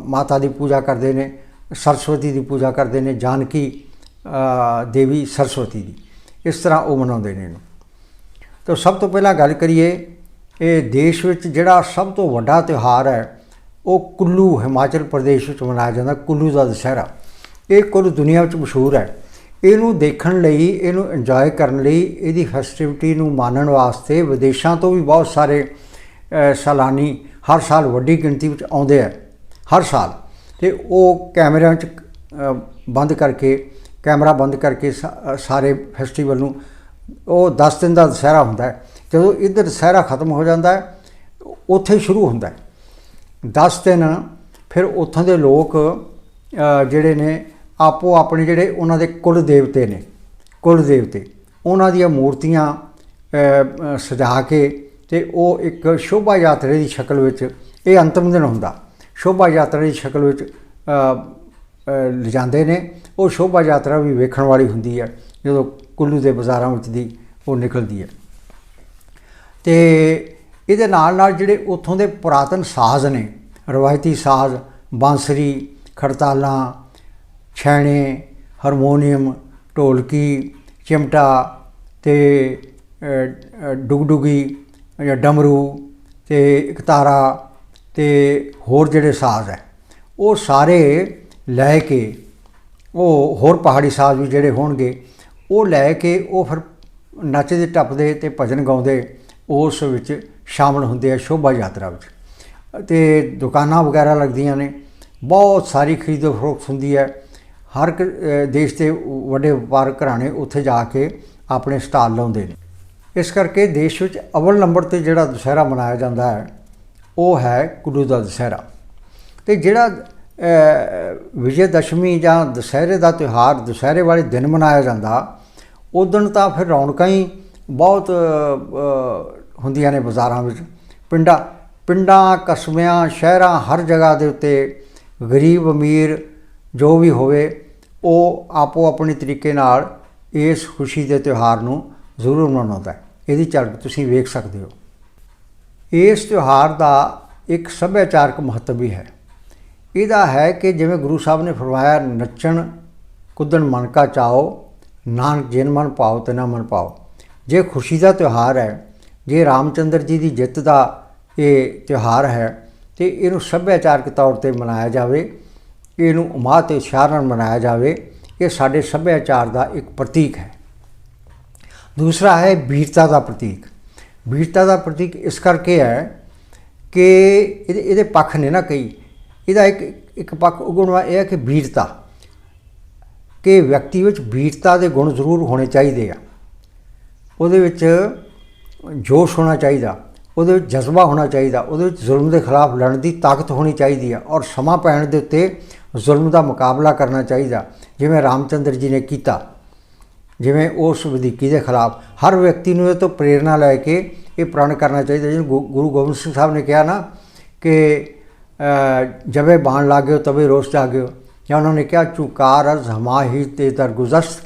ਮਾਤਾ ਦੀ ਪੂਜਾ ਕਰਦੇ ਨੇ, ਸਰਸਵਤੀ ਦੀ ਪੂਜਾ ਕਰਦੇ ਨੇ, ਜਾਨਕੀ ਦੇਵੀ ਸਰਸਵਤੀ ਦੀ। ਇਸ ਤਰ੍ਹਾਂ ਉਹ ਮਨਾਉਂਦੇ ਨੇ ਇਹਨੂੰ। ਤਾਂ ਸਭ ਤੋਂ ਪਹਿਲਾਂ ਗੱਲ ਕਰੀਏ, ਇਹ ਦੇਸ਼ ਵਿੱਚ ਜਿਹੜਾ ਸਭ ਤੋਂ ਵੱਡਾ ਤਿਉਹਾਰ ਹੈ, ਉਹ ਕੁੱਲੂ, ਹਿਮਾਚਲ ਪ੍ਰਦੇਸ਼ ਵਿੱਚ ਮਨਾਇਆ ਜਾਂਦਾ, ਕੁੱਲੂ ਦਾ ਦੁਸਹਿਰਾ। ਇਹ ਕੁੱਲ ਦੁਨੀਆ ਵਿੱਚ ਮਸ਼ਹੂਰ ਹੈ। ਇਹਨੂੰ ਦੇਖਣ ਲਈ ਇਹਨੂੰ ਇੰਜੋਏ ਕਰਨ ਲਈ ਇਹਦੀ ਫੈਸਟੀਵਿਟੀ ਨੂੰ ਮਾਣਨ ਵਾਸਤੇ ਵਿਦੇਸ਼ਾਂ ਤੋਂ ਵੀ ਬਹੁਤ ਸਾਰੇ ਅ, ਸੈਲਾਨੀ ਹਰ ਸਾਲ ਵੱਡੀ ਗਿਣਤੀ ਵਿੱਚ ਆਉਂਦੇ ਆ ਹਰ ਸਾਲ। ਤੇ ਉਹ ਕੈਮਰਿਆਂ 'ਚ ਬੰਦ ਕਰਕੇ ਕੈਮਰਾ ਬੰਦ ਕਰਕੇ ਸਾ- ਸਾਰੇ ਫੈਸਟੀਵਲ ਨੂੰ ਉਹ 10 ਦਿਨ ਦਾ ਦੁਸਹਿਰਾ ਹੁੰਦਾ ਜਦੋਂ ਇੱਧਰ ਦੁਸਹਿਰਾ ਖਤਮ ਹੋ ਜਾਂਦਾ ਹੈ ਉੱਥੇ ਸ਼ੁਰੂ ਹੁੰਦਾ ਹੈ। 10 ਦਿਨ ਫਿਰ ਉੱਥੋਂ ਦੇ ਲੋਕ ਜਿਹੜੇ ਨੇ ਆਪੋ ਆਪਣੇ ਜਿਹੜੇ ਉਹਨਾਂ ਦੇ ਕੁਲ ਦੇਵਤੇ ਨੇ ਕੁਲ ਦੇਵਤੇ। ਉਹਨਾਂ ਦੀਆਂ ਮੂਰਤੀਆਂ ਸਜਾ ਕੇ ਤੇ ਉਹ ਇੱਕ ਸ਼ੋਭਾ ਯਾਤਰਾ ਦੀ ਸ਼ਕਲ ਵਿੱਚ ਇਹ ਅੰਤਮ ਦਿਨ ਹੁੰਦਾ। ਸ਼ੋਭਾ ਯਾਤਰਾ ਦੀ ਸ਼ਕਲ ਵਿੱਚ ਅ, ਲਿਜਾਂਦੇ ਨੇ। ਉਹ ਸ਼ੋਭਾ ਯਾਤਰਾ ਵੀ ਵੇਖਣ ਵਾਲੀ ਹੁੰਦੀ ਹੈ ਜਦੋਂ ਕੁੱਲੂ ਦੇ ਬਾਜ਼ਾਰਾਂ ਵਿੱਚ ਦੀ ਉਹ ਨਿਕਲਦੀ ਹੈ। ਤੇ ਇਹਦੇ ਨਾਲ ਨਾਲ ਜਿਹੜੇ ਉੱਥੋਂ ਦੇ ਪੁਰਾਤਨ ਸਾਜ਼ ਨੇ ਰਵਾਇਤੀ ਸਾਜ਼ ਬਾਂਸਰੀ ਖੜਤਾਲਾਂ ਛੈਣੇ ਹਾਰਮੋਨੀਅਮ ਢੋਲਕੀ ਚਿਮਟਾ ਤੇ ਅ, ਡੁਗਡੁਗੀ ਜਾਂ ਡਮਰੂ ਤੇ ਇਕਤਾਰਾ ਤੇ ਹੋਰ ਜਿਹੜੇ ਸਾਜ਼ ਹੈ ਉਹ ਸਾਰੇ ਲੈ ਕੇ ਉਹ ਹੋਰ ਪਹਾੜੀ ਸਾਜ਼ ਵੀ ਜਿਹੜੇ ਹੋਣਗੇ ਉਹ ਲੈ ਕੇ ਉਹ ਫਿਰ ਨੱਚਦੇ ਟੱਪਦੇ ਤੇ ਭਜਨ ਗਾਉਂਦੇ ਉਸ ਵਿੱਚ ਸ਼ਾਮਲ ਹੁੰਦੇ ਆ ਸ਼ੋਭਾ ਯਾਤਰਾ ਵਿੱਚ। ਤੇ ਦੁਕਾਨਾਂ ਵਗੈਰਾ ਲੱਗਦੀਆਂ ਨੇ ਬਹੁਤ ਸਾਰੀ ਖਰੀਦੋ ਫਰੋਖਤ ਹੁੰਦੀ ਹੈ। ਹਰ ਇੱਕ ਦੇਸ਼ ਦੇ ਵੱਡੇ ਵਪਾਰਕ ਘਰਾਣੇ ਉੱਥੇ ਜਾ ਕੇ ਆਪਣੇ ਸਟਾਲ ਲਾਉਂਦੇ ਨੇ। ਇਸ ਕਰਕੇ ਦੇਸ਼ ਵਿੱਚ ਅਵਲ ਨੰਬਰ ਤੇ ਜਿਹੜਾ ਦੁਸਹਿਰਾ ਮਨਾਇਆ ਜਾਂਦਾ ਹੈ, ਉਹ ਹੈ ਕੁੱਲੂ ਦਾ ਦੁਸਹਿਰਾ। ਤੇ ਜਿਹੜਾ ਵਿਜੇ ਦਸ਼ਮੀ ਜਾਂ ਦੁਸਹਿਰੇ ਦਾ ਤਿਉਹਾਰ, ਦੁਸਹਿਰੇ ਵਾਲੇ ਦਿਨ ਮਨਾਇਆ ਜਾਂਦਾ ਉਦੋਂ ਤਾਂ ਫਿਰ ਰੌਣਕਾਂ ਹੀ ਬਹੁਤ ਹੁੰਦੀਆਂ ਨੇ ਬਾਜ਼ਾਰਾਂ ਵਿੱਚ। ਪਿੰਡਾਂ ਪਿੰਡਾਂ, ਕਸਬਿਆਂ, ਸ਼ਹਿਰਾਂ ਹਰ ਜਗ੍ਹਾ ਦੇ ਉੱਤੇ ਗਰੀਬ ਅਮੀਰ ਜੋ ਵੀ ਹੋਵੇ, ਉਹ ਆਪੋ ਆਪਣੇ ਤਰੀਕੇ ਨਾਲ ਇਸ ਖੁਸ਼ੀ ਦੇ ਤਿਉਹਾਰ ਨੂੰ ਜ਼ਰੂਰ ਮਨਾਉਂਦਾ ਹੈ। ਇਹਦੀ ਝਲਕ ਤੁਸੀਂ ਵੇਖ ਸਕਦੇ ਹੋ। ਇਸ ਤਿਉਹਾਰ ਦਾ ਇੱਕ ਸੱਭਿਆਚਾਰਕ ਮਹੱਤਵ ਵੀ ਹੈ। ਇਹਦਾ ਹੈ ਕਿ ਜਿਵੇਂ ਗੁਰੂ ਸਾਹਿਬ ਨੇ ਫਰਮਾਇਆ, ਨੱਚਣ, ਕੁੱਦਣ ਮਨ ਕਾ ਚਾਓ, ਨਾਨਕ ਜਿਨ ਮਨ ਪਾਓ ਤੇ ਨਾ ਮਨ ਪਾਓ। ਜੇ ਖੁਸ਼ੀ ਦਾ ਤਿਉਹਾਰ ਹੈ, ਜੇ ਰਾਮਚੰਦਰ ਜੀ ਦੀ ਜਿੱਤ ਦਾ ਇਹ ਤਿਉਹਾਰ ਹੈ, ਤੇ ਇਹਨੂੰ ਸੱਭਿਆਚਾਰਕ ਤੌਰ ਤੇ ਮਨਾਇਆ ਜਾਵੇ। ਇਹਨੂੰ ਉਮਾ ਤੇ ਉਤਸ਼ਾਹ ਨਾਲ ਮਨਾਇਆ ਜਾਵੇ, ਇਹ ਸਾਡੇ ਸੱਭਿਆਚਾਰ ਦਾ ਇੱਕ ਪ੍ਰਤੀਕ ਹੈ। ਦੂਸਰਾ ਹੈ ਵੀਰਤਾ ਦਾ ਪ੍ਰਤੀਕ। ਵੀਰਤਾ ਦਾ ਪ੍ਰਤੀਕ ਇਸ ਕਰਕੇ ਹੈ ਕਿ ਇਹਦੇ ਇਹਦੇ ਪੱਖ ਨੇ ਨਾ ਕਈ। ਇਹਦਾ ਇੱਕ ਇੱਕ ਪੱਖ ਉਗਣਵਾ ਇਹ ਹੈ ਕਿ ਵੀਰਤਾ ਕਿ ਵਿਅਕਤੀ ਵਿੱਚ ਵੀਰਤਾ ਦੇ ਗੁਣ ਜ਼ਰੂਰ ਹੋਣੇ ਚਾਹੀਦੇ ਆ। ਉਹਦੇ ਵਿੱਚ ਜੋਸ਼ ਹੋਣਾ ਚਾਹੀਦਾ। ਉਹਦੇ ਵਿੱਚ ਜਜ਼ਬਾ ਹੋਣਾ ਚਾਹੀਦਾ। ਉਹਦੇ ਵਿੱਚ ਜ਼ੁਲਮ ਦੇ ਖਿਲਾਫ ਲੜਨ ਦੀ ਤਾਕਤ ਹੋਣੀ ਚਾਹੀਦੀ ਆ ਔਰ ਸਮਾਂ ਪੈਣ ਦੇ ਉੱਤੇ ਜ਼ੁਲਮ ਦਾ ਮੁਕਾਬਲਾ ਕਰਨਾ ਚਾਹੀਦਾ। ਜਿਵੇਂ ਰਾਮਚੰਦਰ ਜੀ ਨੇ ਕੀਤਾ। ਜਿਵੇਂ ਉਸ ਵਧੀਕੀ ਦੇ ਖਿਲਾਫ ਹਰ ਵਿਅਕਤੀ ਨੂੰ ਇਹ ਤੋਂ ਪ੍ਰੇਰਣਾ ਲੈ ਕੇ ਇਹ ਪ੍ਰਣ ਕਰਨਾ ਚਾਹੀਦਾ। ਜਿਵੇਂ ਗੁ- ਗੁਰੂ ਗੋਬਿੰਦ ਸਿੰਘ ਸਾਹਿਬ ਨੇ ਕਿਹਾ ਨਾ ਕਿ ਅ, ਜਬੇ ਬਾਣ ਲਾਗਿਓ ਤਬੇ ਰੋਸ ਜਾਗਿਓ। ਜਾਂ ਉਹਨਾਂ ਨੇ ਕਿਹਾ ਚੁਕਾਰ ਅਜ਼ ਹਮਾ ਹੀ ਤੇ ਦਰਗੁਜ਼ਸ਼ਤ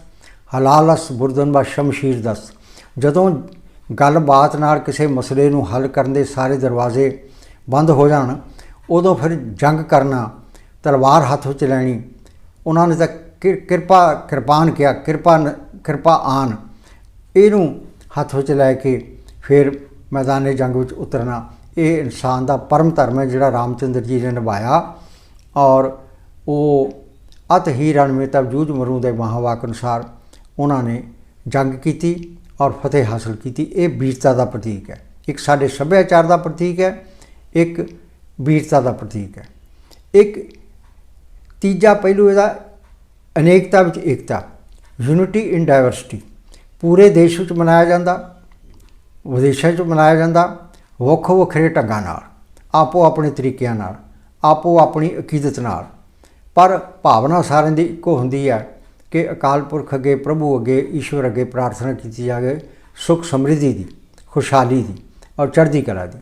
ਹਲਾਲਸ ਬੁਰਦਨ ਬਾ ਸ਼ਮਸ਼ੀਰ ਦਸ। ਜਦੋਂ ਗੱਲਬਾਤ ਨਾਲ ਕਿਸੇ ਮਸਲੇ ਨੂੰ ਹੱਲ ਕਰਨ ਦੇ ਸਾਰੇ ਦਰਵਾਜ਼ੇ ਬੰਦ ਹੋ ਜਾਣ ਉਦੋਂ ਫਿਰ ਜੰਗ ਕਰਨਾ ਤਲਵਾਰ ਹੱਥ ਵਿੱਚ ਲੈਣੀ। ਉਹਨਾਂ ਨੇ ਤਾਂ ਕਿਰ- ਕਿਰਪਾ, ਕਿਰਪਾਨ ਕਿਹਾ, ਕਿਰਪਾ ਨ- ਕਿਰਪਾ ਆਨ। ਇਹਨੂੰ ਹੱਥ ਵਿੱਚ ਲੈ ਕੇ ਫਿਰ ਮੈਦਾਨੇ ਜੰਗ ਵਿੱਚ ਉਤਰਨਾ। ਇਹ ਇਨਸਾਨ ਦਾ ਪਰਮ ਧਰਮ ਹੈ ਜਿਹੜਾ ਰਾਮਚੰਦਰ ਜੀ ਨੇ ਨਿਭਾਇਆ। ਔਰ ਉਹ ਅਤ ਹੀ ਰਣਮੇ ਤਬ ਜੂਝ ਮਰੂ ਦੇ ਮਹਾਵਾਕ ਅਨੁਸਾਰ ਉਹਨਾਂ ਨੇ ਜੰਗ ਕੀਤੀ ਔਰ ਫਤਿਹ ਹਾਸਲ ਕੀਤੀ। ਇਹ ਵੀਰਤਾ ਦਾ ਪ੍ਰਤੀਕ ਹੈ। ਇੱਕ ਸਾਡੇ ਸੱਭਿਆਚਾਰ ਦਾ ਪ੍ਰਤੀਕ ਹੈ, ਇੱਕ ਵੀਰਤਾ ਦਾ ਪ੍ਰਤੀਕ ਹੈ। ਇੱਕ ਤੀਜਾ ਪਹਿਲੂ ਇਹਦਾ, ਅਨੇਕਤਾ ਵਿੱਚ ਏਕਤਾ ਯੂਨਿਟੀ ਇਨ ਡਾਈਵਰਸਿਟੀ ਪੂਰੇ ਦੇਸ਼ ਵਿੱਚ ਮਨਾਇਆ ਜਾਂਦਾ, ਵਿਦੇਸ਼ਾਂ 'ਚ ਮਨਾਇਆ ਜਾਂਦਾ ਵੱਖ ਵੱਖਰੇ ਢੰਗਾਂ ਨਾਲ, ਆਪੋ ਆਪਣੇ ਤਰੀਕਿਆਂ ਨਾਲ, ਆਪੋ ਆਪਣੀ ਅਕੀਦਤ ਨਾਲ। ਪਰ ਭਾਵਨਾ ਸਾਰਿਆਂ ਦੀ ਇੱਕੋ ਹੁੰਦੀ ਹੈ ਕਿ ਅਕਾਲ ਪੁਰਖ ਅੱਗੇ, ਪ੍ਰਭੂ ਅੱਗੇ, ਈਸ਼ਵਰ ਅੱਗੇ ਪ੍ਰਾਰਥਨਾ ਕੀਤੀ ਜਾਵੇ, ਸੁਖ ਸਮਰਿੱਧੀ ਦੀ, ਖੁਸ਼ਹਾਲੀ ਦੀ ਔਰ ਚੜ੍ਹਦੀ ਕਲਾ ਦੀ।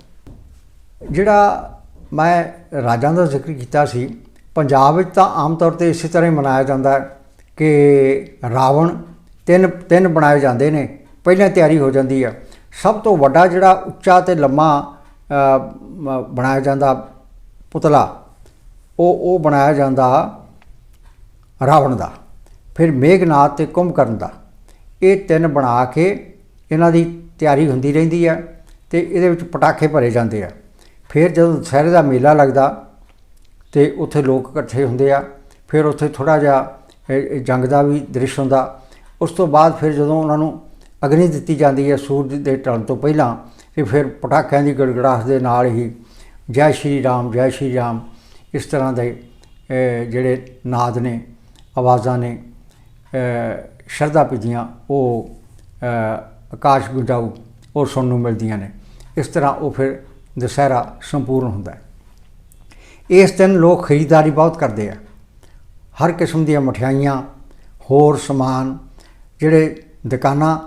ਜਿਹੜਾ ਮੈਂ ਰਾਜਾਂ ਦਾ ਜ਼ਿਕਰ ਕੀਤਾ ਸੀ ਪੰਜਾਬ ਵਿੱਚ ਤਾਂ ਆਮ ਤੌਰ ਤੇ ਇਸੇ ਤਰ੍ਹਾਂ ਹੀ ਮਨਾਇਆ ਜਾਂਦਾ ਹੈ ਕਿ ਰਾਵਣ ਤਿੰਨ ਤਿੰਨ ਬਣਾਏ ਜਾਂਦੇ ਨੇ, ਪਹਿਲਾਂ ਤਿਆਰੀ ਹੋ ਜਾਂਦੀ ਹੈ ਸਭ ਤੋਂ ਵੱਡਾ ਜਿਹੜਾ ਉੱਚਾ ਤੇ ਲੰਮਾ ਬਣਾਇਆ ਜਾਂਦਾ ਪੁਤਲਾ, ਉਹ ਉਹ ਬਣਾਇਆ ਜਾਂਦਾ ਰਾਵਣ ਦਾ, ਫਿਰ ਮੇਘਨਾਥ ਤੇ ਕੁੰਭਕਰਨ ਦਾ। ਇਹ ਤਿੰਨ ਬਣਾ ਕੇ ਇਹਨਾਂ ਦੀ ਤਿਆਰੀ ਹੁੰਦੀ ਰਹਿੰਦੀ ਹੈ ਤੇ ਇਹਦੇ ਵਿੱਚ ਪਟਾਕੇ ਭਰੇ ਜਾਂਦੇ ਆ। ਫਿਰ ਜਦੋਂ ਦੁਸਹਿਰੇ ਦਾ ਮੇਲਾ ਲੱਗਦਾ ਤੇ ਉੱਥੇ ਲੋਕ ਇਕੱਠੇ ਹੁੰਦੇ ਆ। ਫਿਰ ਉੱਥੇ ਥੋੜਾ ਜਿਹਾ ਜੰਗ ਦਾ ਵੀ ਦ੍ਰਿਸ਼ ਹੁੰਦਾ। ਉਸ ਤੋਂ ਬਾਅਦ ਫਿਰ ਜਦੋਂ ਉਹਨਾਂ ਨੂੰ ਅਗਨੀ ਦਿੱਤੀ ਜਾਂਦੀ ਹੈ ਸੂਰਜ ਦੇ ਢਲਣ ਤੋਂ ਪਹਿਲਾਂ, ਤੇ ਫਿਰ ਪਟਾਕਿਆਂ ਦੀ ਗੜਗੜਾਹਟ ਦੇ ਨਾਲ ਹੀ ਜੈ ਸ਼੍ਰੀ ਰਾਮ, ਜੈ ਸ਼੍ਰੀ ਰਾਮ, ਇਸ ਤਰ੍ਹਾਂ ਦੇ ਜਿਹੜੇ ਨਾਦ ਨੇ, ਆਵਾਜ਼ਾਂ ਨੇ ਸ਼ਰਧਾ ਭਿੱਜੀਆਂ, ਉਹ ਆਕਾਸ਼ ਗੁੰਜਾਊ, ਉਹ ਸੁਣਨ ਨੂੰ ਮਿਲਦੀਆਂ ਨੇ। ਇਸ ਤਰ੍ਹਾਂ ਉਹ ਫਿਰ ਦੁਸਹਿਰਾ ਸੰਪੂਰਨ ਹੁੰਦਾ ਹੈ। ਇਸ ਦਿਨ ਲੋਕ ਖਰੀਦਦਾਰੀ ਬਹੁਤ ਕਰਦੇ ਆ। ਹਰ ਕਿਸਮ ਦੀਆਂ ਮਠਿਆਈਆਂ, ਹੋਰ ਸਮਾਨ, ਜਿਹੜੇ ਦੁਕਾਨਾਂ,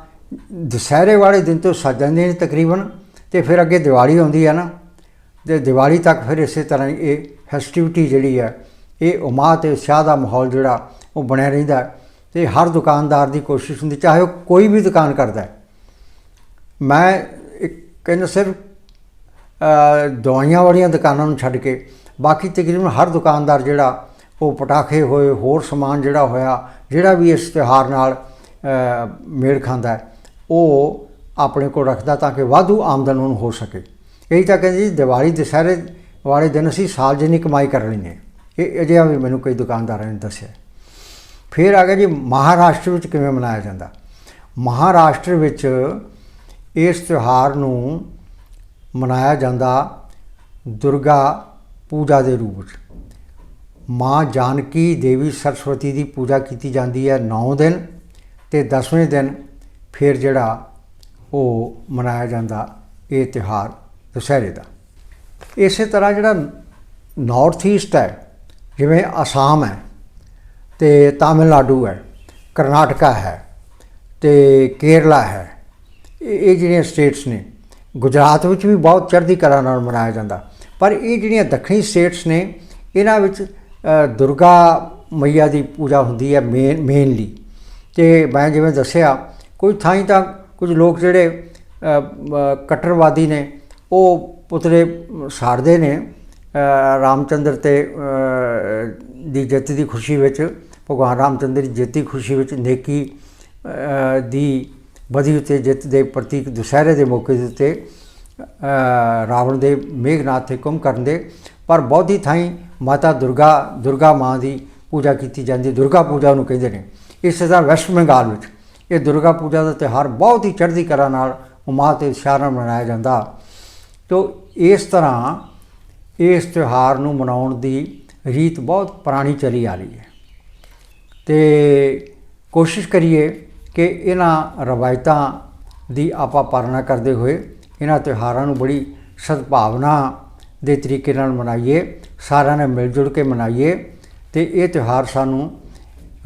ਦੁਸਹਿਰੇ ਵਾਲੇ ਦਿਨ ਤੋਂ ਸੱਜ ਜਾਂਦੇ ਨੇ ਤਕਰੀਬਨ ਤੇ ਫਿਰ ਅੱਗੇ ਦੀਵਾਲੀ ਆਉਂਦੀ ਹੈ ਨਾ। ਤੇ ਦੀਵਾਲੀ ਤੱਕ ਫਿਰ ਇਸੇ ਤਰ੍ਹਾਂ ਹੀ ਇਹ ਫੈਸਟੀਵਿਟੀ ਜਿਹੜੀ ਹੈ ਇਹ ਉਮਾ ਤੇ ਉਤਸ਼ਾਹ ਦਾ ਮਾਹੌਲ ਜਿਹੜਾ, ਉਹ ਬਣਿਆ ਰਹਿੰਦਾ ਹੈ। ਤੇ ਹਰ ਦੁਕਾਨਦਾਰ ਦੀ ਕੋਸ਼ਿਸ਼ ਹੁੰਦੀ, ਚਾਹੇ ਉਹ ਕੋਈ ਵੀ ਦੁਕਾਨ ਕਰਦਾ ਮੈਂ ਇੱਕ ਕਹਿੰਦਾ ਸਿਰਫ ਦਵਾਈਆਂ ਵਾਲੀਆਂ ਦੁਕਾਨਾਂ ਨੂੰ ਛੱਡ ਕੇ ਬਾਕੀ ਤਕਰੀਬਨ ਹਰ ਦੁਕਾਨਦਾਰ ਜਿਹੜਾ ਉਹ ਪਟਾਖੇ ਹੋਏ ਹੋਰ ਸਮਾਨ ਜਿਹੜਾ ਹੋਇਆ ਜਿਹੜਾ ਵੀ ਇਸ ਤਿਉਹਾਰ ਨਾਲ ਅ, ਮੇਲ ਖਾਂਦਾ ਉਹ ਆਪਣੇ ਕੋਲ ਰੱਖਦਾ ਤਾਂ ਕਿ ਵਾਧੂ ਆਮਦਨ ਉਹਨੂੰ ਹੋ ਸਕੇ। ਇਹੀ ਤਾਂ ਕਹਿੰਦੇ ਜੀ ਦੀਵਾਲੀ ਦੁਸਹਿਰੇ ਵਾਲੇ ਦਿਨ ਅਸੀਂ ਸਾਲ ਜਿੰਨੀ ਕਮਾਈ ਕਰ ਲੈਂਦੇ ਹਾਂ। ਇਹ ਅਜਿਹਾ ਵੀ ਮੈਨੂੰ ਕਈ ਦੁਕਾਨਦਾਰਾਂ ਨੇ ਦੱਸਿਆ। ਫਿਰ ਆ ਗਿਆ ਜੀ ਮਹਾਰਾਸ਼ਟਰ ਵਿੱਚ ਕਿਵੇਂ ਮਨਾਇਆ ਜਾਂਦਾ? ਮਹਾਰਾਸ਼ਟਰ ਵਿੱਚ ਇਸ ਤਿਉਹਾਰ ਨੂੰ ਮਨਾਇਆ ਜਾਂਦਾ ਦੁਰਗਾ ਪੂਜਾ ਦੇ ਰੂਪ ਵਿੱਚ। ਮਾਂ ਜਾਨਕੀ ਦੇਵੀ ਸਰਸਵਤੀ ਦੀ ਪੂਜਾ ਕੀਤੀ ਜਾਂਦੀ ਹੈ 9 ਦਿਨ ਤੇ 10ਵੇਂ ਦਿਨ ਫਿਰ ਜਿਹੜਾ ਉਹ ਮਨਾਇਆ ਜਾਂਦਾ ਇਹ ਤਿਉਹਾਰ ਦੁਸਹਿਰੇ ਦਾ। ਇਸੇ ਤਰ੍ਹਾਂ ਜਿਹੜਾ ਨਾਰਥ ਈਸਟ ਹੈ, ਜਿਵੇਂ ਅਸਾਮ ਹੈ ਤੇ ਤਾਮਿਲਨਾਡੂ ਹੈ, ਕਰਨਾਟਕਾ ਹੈ ਤੇ ਕੇਰਲਾ ਹੈ, ਇਹ ਇਹ ਜਿਹੜੀਆਂ ਸਟੇਟਸ ਨੇ, ਗੁਜਰਾਤ ਵਿੱਚ ਵੀ ਬਹੁਤ ਚੜ੍ਹਦੀ ਕਲਾ ਨਾਲ ਮਨਾਇਆ ਜਾਂਦਾ। ਪਰ ਇਹ ਜਿਹੜੀਆਂ ਦੱਖਣੀ ਸਟੇਟਸ ਨੇ ਇਹਨਾਂ ਵਿੱਚ ਦੁਰਗਾ ਮਈਆ ਦੀ ਪੂਜਾ ਹੁੰਦੀ ਹੈ ਮੇਨ ਮੇਨਲੀ ਤੇ ਮੈਂ ਜਿਵੇਂ ਦੱਸਿਆ ਕੋਈ ਥਾਈਂ ਤਾਂ ਕੁਝ ਲੋਕ ਜਿਹੜੇ ਅ, ਕੱਟੜਵਾਦੀ ਨੇ ਉਹ ਪੁਤਲੇ ਸਾੜਦੇ ਨੇ ਅ, ਰਾਮਚੰਦਰ ਤੇ ਦੀ ਜਿੱਤ ਦੀ ਖੁਸ਼ੀ ਵਿੱਚ ਭਗਵਾਨ ਰਾਮਚੰਦਰ ਦੀ ਜਿੱਤ ਦੀ ਖੁਸ਼ੀ ਵਿੱਚ ਨੇਕੀ ਦੀ ਬਦੀ ਉਤੇ ਜਿੱਤ ਦੇ ਪ੍ਰਤੀਕ ਦੁਸਹਿਰੇ ਦੇ ਮੌਕੇ ਦੇ ਉੱਤੇ ਰਾਵਣ ਦੇ ਮੇਘਨਾਥ ਤੇ ਕੁੰਭ ਕਰਨ ਦੇ, ਪਰ ਬਹੁਤੀ ਥਾਈਂ ਮਾਤਾ ਦੁਰਗਾ ਦੁਰਗਾ ਮਾਂ ਦੀ ਪੂਜਾ ਕੀਤੀ ਜਾਂਦੀ, ਦੁਰਗਾ ਪੂਜਾ ਉਹਨੂੰ ਕਹਿੰਦੇ ਨੇ। ਇਸੇ ਤਰ੍ਹਾਂ ਵੈਸਟ ਬੰਗਾਲ ਵਿੱਚ ਇਹ ਦੁਰਗਾ ਪੂਜਾ ਦਾ ਤਿਉਹਾਰ ਬਹੁਤ ਹੀ ਚੜ੍ਹਦੀ ਕਲਾ ਨਾਲ ਉਮਾ ਤੇ ਉਤਸ਼ਾਹ ਨਾਲ ਮਨਾਇਆ ਜਾਂਦਾ। ਤੋ ਇਸ ਤਰ੍ਹਾਂ ਇਸ ਤਿਉਹਾਰ ਨੂੰ ਮਨਾਉਣ ਦੀ ਰੀਤ ਬਹੁਤ ਪੁਰਾਣੀ ਚਲੀ ਆ ਰਹੀ ਹੈ। ਤੇ ਕੋਸ਼ਿਸ਼ ਕਰੀਏ ਕਿ ਇਹਨਾਂ ਰਵਾਇਤਾਂ ਦੀ ਆਪਾਂ ਪਾਲਣਾ ਕਰਦੇ ਹੋਏ ਇਹਨਾਂ ਤਿਉਹਾਰਾਂ ਨੂੰ ਬੜੀ ਸਦਭਾਵਨਾ ਦੇ ਤਰੀਕੇ ਨਾਲ ਮਨਾਈਏ, ਸਾਰਿਆਂ ਨੇ ਮਿਲ ਜੁਲ ਕੇ ਮਨਾਈਏ ਤੇ ਇਹ ਤਿਉਹਾਰ ਸਾਨੂੰ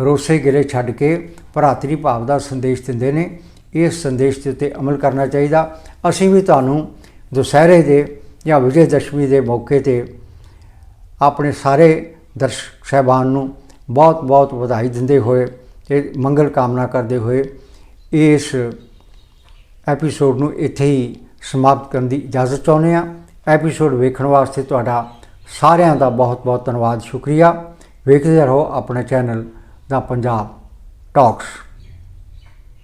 ਰੋਸੇ ਗਿਲੇ ਛੱਡ ਕੇ ਭਰਾਤਰੀ ਭਾਵ ਦਾ ਸੰਦੇਸ਼ ਦਿੰਦੇ ਨੇ। ਇਸ ਸੰਦੇਸ਼ ਦੇ ਉੱਤੇ ਅਮਲ ਕਰਨਾ ਚਾਹੀਦਾ। ਅਸੀਂ ਵੀ ਤੁਹਾਨੂੰ ਦੁਸਹਿਰੇ ਦੇ ਜਾਂ ਵਿਜੇ ਦਸ਼ਮੀ ਦੇ ਮੌਕੇ ਤੇ ਆਪਣੇ ਸਾਰੇ ਦਰਸ਼ਕ ਸਹਿਬਾਨ ਨੂੰ ਬਹੁਤ ਬਹੁਤ ਵਧਾਈ ਦਿੰਦੇ ਹੋਏ ਤੇ ਮੰਗਲ ਕਾਮਨਾ ਕਰਦੇ ਹੋਏ ਇਸ ਐਪੀਸੋਡ ਨੂੰ ਇੱਥੇ ਹੀ ਸਮਾਪਤ ਕਰਨ ਦੀ ਇਜਾਜ਼ਤ ਚਾਹੁੰਦੇ ਹਾਂ। ਐਪੀਸੋਡ ਵੇਖਣ ਵਾਸਤੇ ਤੁਹਾਡਾ ਸਾਰਿਆਂ ਦਾ ਬਹੁਤ ਬਹੁਤ ਧੰਨਵਾਦ। ਸ਼ੁਕਰੀਆ। ਵੇਖਦੇ ਰਹੋ ਆਪਣਾ ਚੈਨਲ ਦਾ ਪੰਜਾਬ ਟਾਕਸ